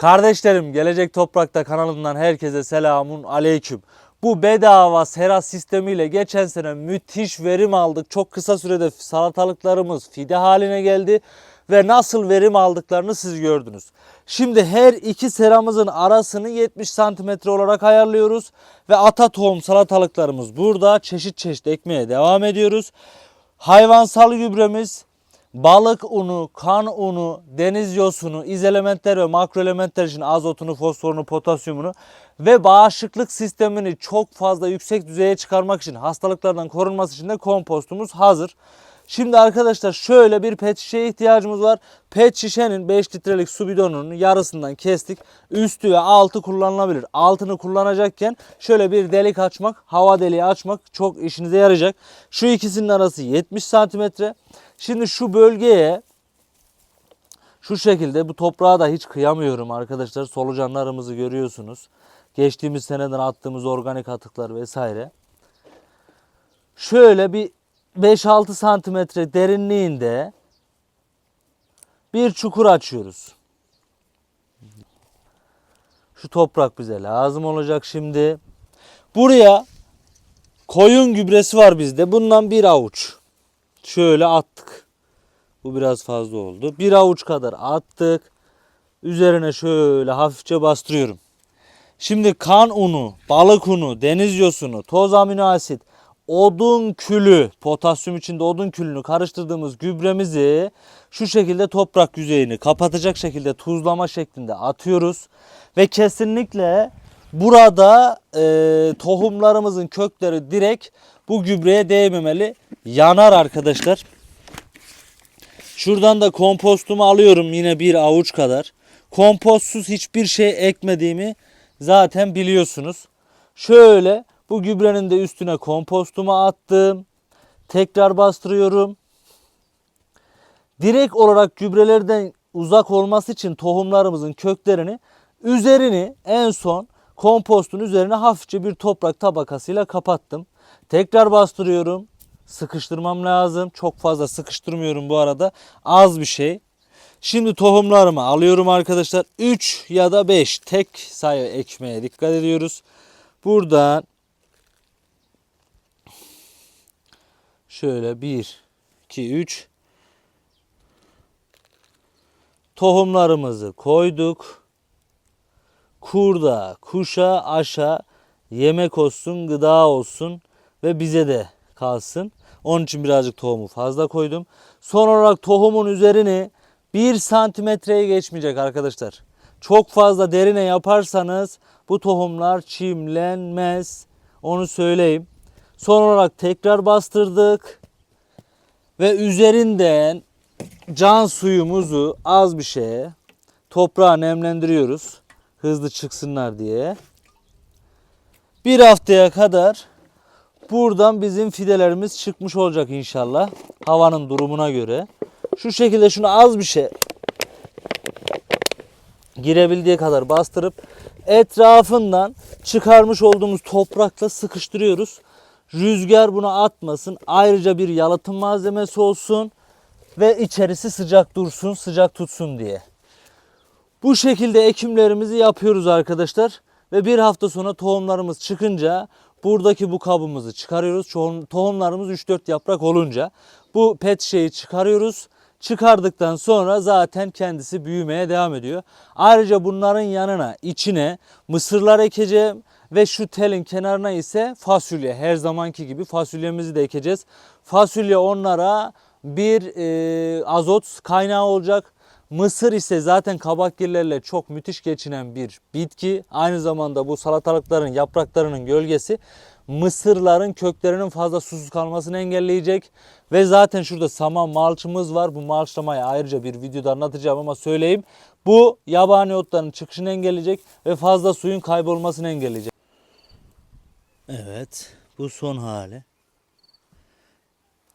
Kardeşlerim Gelecek Toprak'ta kanalından herkese selamun aleyküm. Bu bedava sera sistemiyle geçen sene müthiş verim aldık. Çok kısa sürede salatalıklarımız fide haline geldi ve nasıl verim aldıklarını siz gördünüz. Şimdi her iki seramızın arasını 70 santimetre olarak ayarlıyoruz ve ata tohum salatalıklarımız burada çeşit çeşit ekmeye devam ediyoruz. Hayvansal gübremiz balık unu, kan unu, deniz yosunu, izelementler ve makroelementler için azotunu, fosforunu, potasyumunu ve bağışıklık sistemini çok fazla yüksek düzeye çıkarmak için hastalıklardan korunması için de kompostumuz hazır. Şimdi arkadaşlar şöyle bir pet şişeye ihtiyacımız var. Pet şişenin 5 litrelik su bidonunun yarısından kestik. Üstü ve altı kullanılabilir. Altını kullanacakken şöyle bir delik açmak, hava deliği açmak çok işinize yarayacak. Şu ikisinin arası 70 santimetre. Şimdi şu bölgeye şu şekilde bu toprağa da hiç kıyamıyorum arkadaşlar. Solucanlarımızı görüyorsunuz. Geçtiğimiz seneden attığımız organik atıklar vesaire. Şöyle bir 5-6 santimetre derinliğinde bir çukur açıyoruz. Şu toprak bize lazım olacak şimdi. Buraya koyun gübresi var bizde. Bundan bir avuç. Şöyle attık. Bu biraz fazla oldu. Bir avuç kadar attık. Üzerine şöyle hafifçe bastırıyorum. Şimdi kan unu, balık unu, deniz yosunu, toz amino asit, odun külü, potasyum içinde odun külünü karıştırdığımız gübremizi şu şekilde toprak yüzeyini kapatacak şekilde tuzlama şeklinde atıyoruz. Ve kesinlikle burada e, tohumlarımızın kökleri direkt bu gübreye değmemeli. Yanar arkadaşlar. Şuradan da kompostumu alıyorum yine bir avuç kadar. Kompostsuz hiçbir şey ekmediğimi zaten biliyorsunuz. Şöyle bu gübrenin de üstüne kompostumu attım. Tekrar bastırıyorum. Direkt olarak gübrelerden uzak olması için tohumlarımızın köklerini üzerini en son kompostun üzerine hafifçe bir toprak tabakasıyla kapattım. Tekrar bastırıyorum. Sıkıştırmam lazım. Çok fazla sıkıştırmıyorum bu arada. Az bir şey. Şimdi tohumlarımı alıyorum arkadaşlar. 3 ya da 5 tek sayı ekmeye dikkat ediyoruz. Buradan şöyle 1 2 3 tohumlarımızı koyduk. Kurda, kuşa, aşa yemek olsun, gıda olsun ve bize de kalsın. Onun için birazcık tohumu fazla koydum. Son olarak tohumun üzerini 1 santimetreye geçmeyecek arkadaşlar. Çok fazla derine yaparsanız bu tohumlar çimlenmez. Onu söyleyeyim. Son olarak tekrar bastırdık. Ve üzerinden can suyumuzu az bir şeye toprağa nemlendiriyoruz. Hızlı çıksınlar diye. Bir haftaya kadar buradan bizim fidelerimiz çıkmış olacak inşallah. Havanın durumuna göre. Şu şekilde şunu az bir şey girebildiği kadar bastırıp etrafından çıkarmış olduğumuz toprakla sıkıştırıyoruz. Rüzgar bunu atmasın. Ayrıca bir yalıtım malzemesi olsun ve içerisi sıcak dursun, sıcak tutsun diye. Bu şekilde ekimlerimizi yapıyoruz arkadaşlar. Ve bir hafta sonra tohumlarımız çıkınca buradaki bu kabımızı çıkarıyoruz. Tohum- Tohumlarımız 3-4 yaprak olunca bu pet şeyi çıkarıyoruz. Çıkardıktan sonra zaten kendisi büyümeye devam ediyor. Ayrıca bunların yanına içine mısırlar ekeceğim ve şu telin kenarına ise fasulye. Her zamanki gibi fasulyemizi de ekeceğiz. Fasulye onlara bir e, azot kaynağı olacak. Mısır ise zaten kabakgillerle çok müthiş geçinen bir bitki. Aynı zamanda bu salatalıkların yapraklarının gölgesi mısırların köklerinin fazla susuz kalmasını engelleyecek. Ve zaten şurada saman malçımız var. Bu malçlamayı ayrıca bir videoda anlatacağım ama söyleyeyim. Bu yabani otların çıkışını engelleyecek ve fazla suyun kaybolmasını engelleyecek. Evet bu son hali.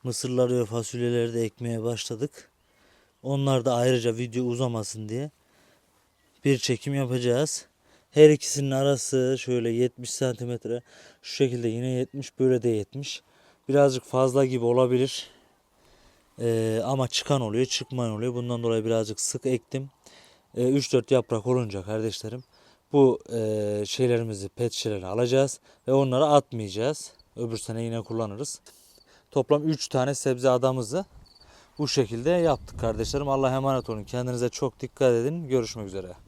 Mısırları ve fasulyeleri de ekmeye başladık. Onlar da ayrıca video uzamasın diye bir çekim yapacağız. Her ikisinin arası şöyle 70 santimetre. Şu şekilde yine 70 böyle de 70. Birazcık fazla gibi olabilir. Ee, ama çıkan oluyor çıkmayan oluyor. Bundan dolayı birazcık sık ektim. e, 3-4 yaprak olunca kardeşlerim bu e, şeylerimizi pet şişeleri alacağız ve onları atmayacağız. Öbür sene yine kullanırız. Toplam 3 tane sebze adamızı bu şekilde yaptık kardeşlerim. Allah'a emanet olun. Kendinize çok dikkat edin. Görüşmek üzere.